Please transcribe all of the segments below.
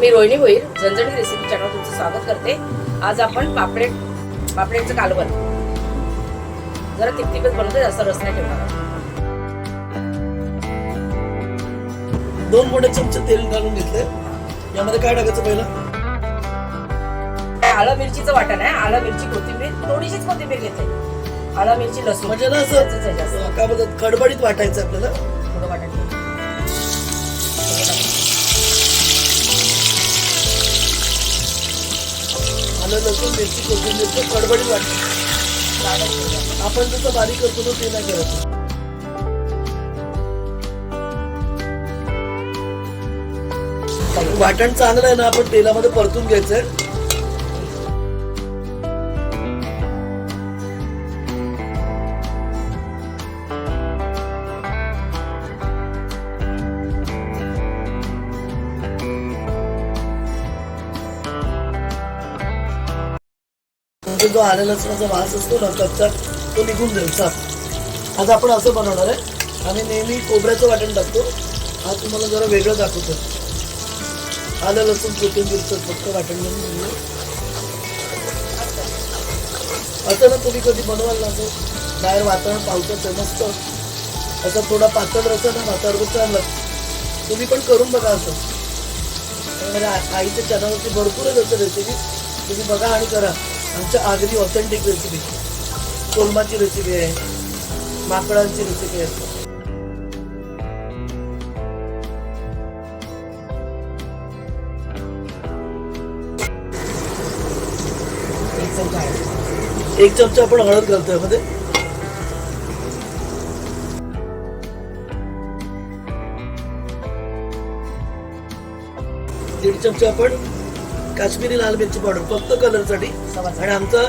मी रोहिणी भोईर झणझणी recipe channel तुमचं स्वागत करते. आज आपण पापलेट पापलेटचं कालवण जरा तिकतिकच बनवते जास्त रस नाही ठेवणार. दोन मोठे चमचे तेल घालून घेतले. यामध्ये काय टाकायचं पहिलं? आलं मिरचीचं वाटण आहे. आलं मिरची कोथिंबीर थोडीशीच कोथिंबीर घेते आलं मिरची लसूण. म्हणजे ना असं काय म्हणतात खडबडीत वाटायचं आपल्याला. थोडं वाटण आलं लसूण मिरची कोथिंबीर मिरची वाटायचं जाडच आपण जसं बारीक करतो तो ते नाही करत. वाटण चांगलं आहे ना आपण तेलामध्ये परतून घ्यायचंय म्हणजे जो आलेला लसणाचा वास असतो ना कच्चा तो निघून जाईल साफ आज आपण असं बनवणार आहे. आम्ही नेहमी कोबऱ्याचं वाटण टाकतो. आज तुम्हाला जरा वेगळं दाखवतो. आलं लसूण कोथिंबीरचं फक्त वाटण म्हणून असं ना तुम्ही कधी बनवाल ना असं बाहेर वातावरण पावसाचं मस्त. असं थोडा पातळ रसा ना वातावरण चांगलं. तुम्ही पण करून बघा असं. म्हणजे आईच्या चॅनलवरती भरपूर असं रेसिपी तुम्ही बघा आणि करा. आमच्या आगरी ऑथेंटिक रेसिपी कोलमाची रेसिपी आहे. माकडांची रेसिपी आहे. एक चमचा आपण हळद घालतो यामध्ये. दीड चमचा आपण काश्मीरी लाल मिरची पावडर फक्त कलरसाठी. साठी आणि आमचा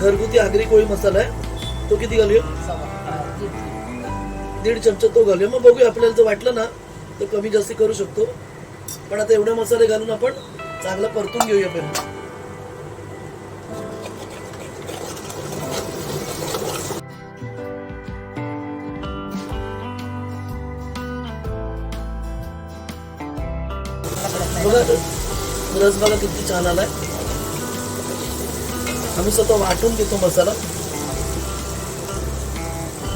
घरगुती आगरी कोळी मसाला आहे. तो किती घालूया? दीड- दीड चमचा तो घालूया. मग बघूया आपल्याला जर वाटलं ना तर कमी जास्ती करू शकतो. पण आता एवढे मसाले घालून आपण चांगला परतून घेऊया पहिला. बघा रस बघा किती छान आलाय. आम्ही स्वतः वाटून घेतो मसाला.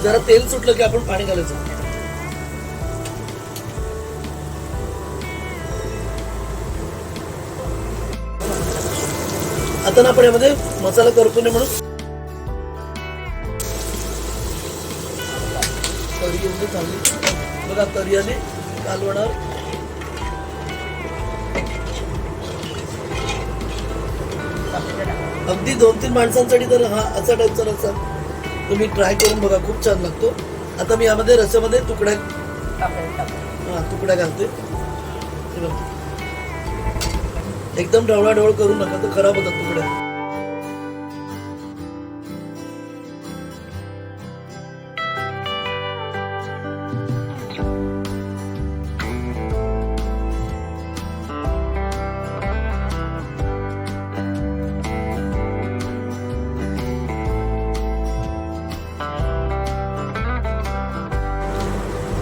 जरा तेल सुटलं की आपण पाणी घालायचं. आता ना आपण यामध्ये मसाला करतो नाही म्हणून. तरी एवढी चांगली. बघा तरी आली कालवणार. अगदी दोन तीन माणसांसाठी तर हा असा टाईपचा रस्सा तुम्ही ट्राय करून बघा खूप छान लागतो. आता मी यामध्ये रस्स्यामध्ये तुकड्या हां हा तुकड्या घालते एकदम ढवळाढवळ करू नका तर खराब होतात तुकड्या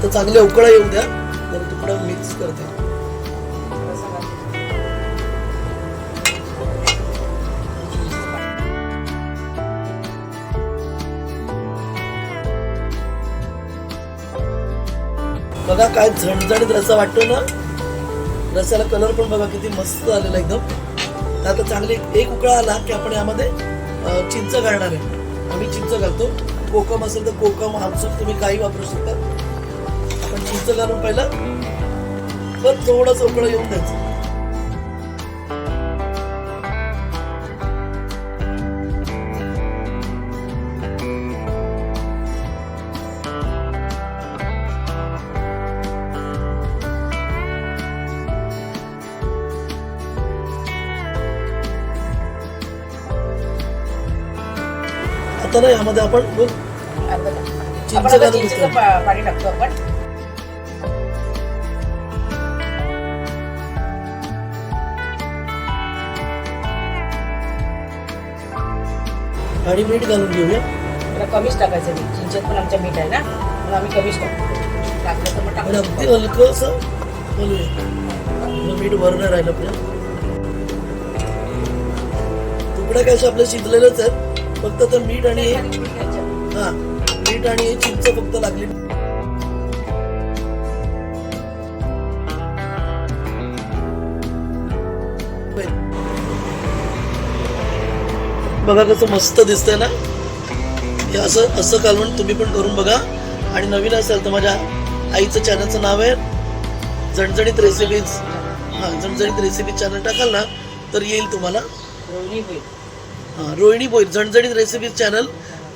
तर चांगले उकळा येऊ द्या. तर तुकडा मिक्स करते. बघा काय झणझणीत रसा वाटतो ना? रस्स्याला कलर पण बघा किती मस्त आलेला एकदम. आता चांगले एक उकळा आला की आपण यामध्ये चिंच घालणार आहे. आम्ही चिंच घालतो. कोकम असेल तर कोकम आमसूल तुम्ही काही वापरू शकता. आपण चिंच घालून पहिला पण थोडंच उकळं येऊन द्यायचं आता ना यामध्ये आपण. चिंच घालून पाणी टाकतो आपण आणि मीठ घालून घेऊया. जरा कमीच टाकायचं मीठ. चिंचेत पण आमच्या मीठ आहे ना? म्हणून आम्ही कमीच टाकतो टाकलं तर मग टाकतो अगदी हलकं असं घालूया. मीठ वर नाही राहिलं प्रिया तुकडे काय असे आपले शिजलेलेच आहेत. फक्त तर मीठ आणि हे. हा मीठ आणि हे चिंच फक्त लागली. बघा कसं मस्त दिसतंय ना? हे असं असं कालवण तुम्ही पण करून बघा. आणि नवीन असेल तर माझ्या आईचं चॅनलचं नाव आहे जणजणीत रेसिपीज हा जणजणीत रेसिपी चॅनल टाकाल ना तर येईल तुम्हाला. हा, रोहिणी भोईर झणझणीत रेसिपीज चॅनल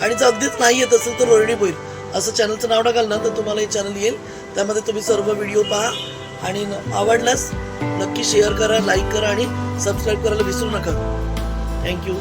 आणि जर अगदीच नाही येत असेल तर रोहिणी भोईर असं चॅनलचं नाव टाकाल ना तर तुम्हाला हे चॅनल येईल. त्यामध्ये तुम्ही सर्व व्हिडिओ पहा. आणि न- आवडल्यास नक्की शेअर करा लाईक करा आणि सबस्क्राईब करायला विसरू नका. थँक्यू